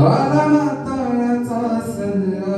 आला माताचा सल्ला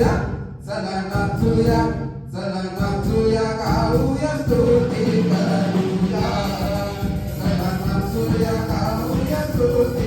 नाचूया चला नाचूया चला नाचूया गाऊया स्तुती करूया चला नाचूया गाऊया स्तुती